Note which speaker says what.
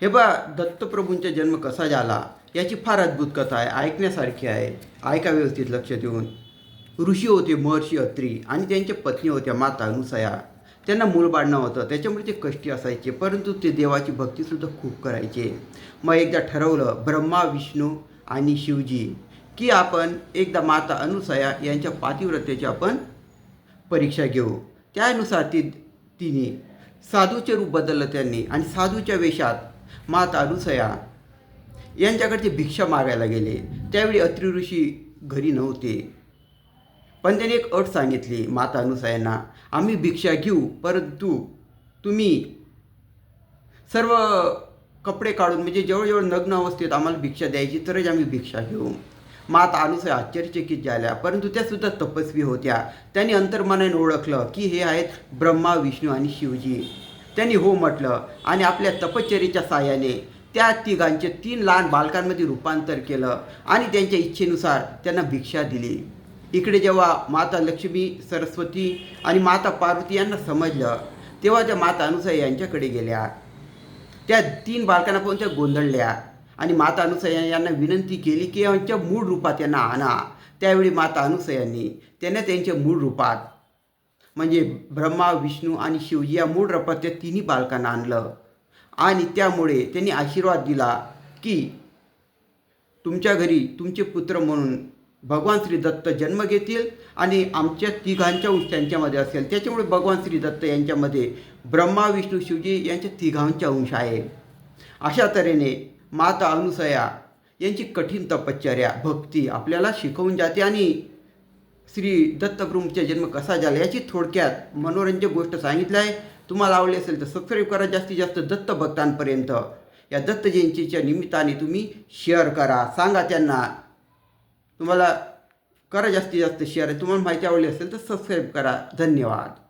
Speaker 1: हे बा दत्तप्रभूंचा जन्म कसा झाला याची फार अद्भुत कथा आहे ऐकण्यासारखी आहे. ऐका व्यवस्थित लक्ष देऊन ऋषी होते महर्षी अत्री आणि त्यांच्या पत्नी होत्या माता अनुसया. त्यांना मूलबाळ नव्हतं त्याच्यामुळे ते कष्टी असायचे परंतु ते देवाची भक्तीसुद्धा खूप करायचे. मग एकदा ठरवलं ब्रह्मा विष्णू आणि शिवजी की आपण एकदा माता अनुसया यांच्या पातिव्रतेची आपण परीक्षा घेऊ. त्यानुसार ती तिने साधूचे रूप बदललं त्यांनी आणि साधूच्या वेशात माता अनुसया यांच्याकडे ते भिक्षा मागायला गेले. त्यावेळी अत्रिऋषी घरी नव्हते. पण त्याने एक अट सांगितली माता अनुसयांना आम्ही भिक्षा घेऊ परंतु तुम्ही सर्व कपडे काढून म्हणजे जवळजवळ नग्न अवस्थेत आम्हाला भिक्षा द्यायची तरच आम्ही भिक्षा घेऊ. माता अनुसया आश्चर्यचकित झाल्या परंतु त्या सुद्धा तपस्वी होत्या. त्यांनी अंतर्मनाने ओळखलं की हे आहेत ब्रह्मा विष्णू आणि शिवजी. त्यांनी हो म्हटलं आणि आपल्या तपश्चर्येच्या साहाय्याने त्या तिघांचे तीन लहान बालकांमध्ये रूपांतर केलं आणि त्यांच्या इच्छेनुसार त्यांना भिक्षा दिली. इकडे जेव्हा माता लक्ष्मी सरस्वती आणि माता पार्वती यांना समजलं तेव्हा त्या माता अनुसया यांच्याकडे गेल्या. त्या तीन बालकांना पाहून त्या गोंधळल्या आणि माता अनुसया यांना विनंती केली की यांच्या मूळ रूपात यांना आणा. त्यावेळी माता अनुसयांनी त्यांना त्यांच्या मूळ रूपात म्हणजे ब्रह्मा विष्णू आणि शिवजी या मूळ रूपात त्या तिन्ही बालकांना आणलं. आणि त्यामुळे त्यांनी आशीर्वाद दिला की तुमच्या घरी तुमचे पुत्र म्हणून भगवान श्री दत्त जन्म घेतील आणि आमच्या तिघांच्या अंश त्यांच्यामध्ये असेल. त्याच्यामुळे भगवान श्री दत्त यांच्यामध्ये ब्रह्मा विष्णू शिवजी यांच्या तिघांच्या अंश आहे. अशा तऱ्हेने माता अनुसया यांची कठीण तपश्चर्या भक्ती आपल्याला शिकवून जाते आणि श्री दत्तप्रभूंचा जन्म कसा झाला याची थोडक्यात मनोरंजक गोष्ट सांगितली आहे. तुम्हाला आवडली असेल तर सबस्क्राईब करा. जास्तीत जास्त दत्त भक्तांपर्यंत या दत्त जयंतीच्या निमित्ताने तुम्ही शेअर करा. सांगा त्यांना. तुम्हाला करा जास्तीत जास्त शेअर तुम्हाला माहिती आवडली असेल तर सबस्क्राईब करा. धन्यवाद.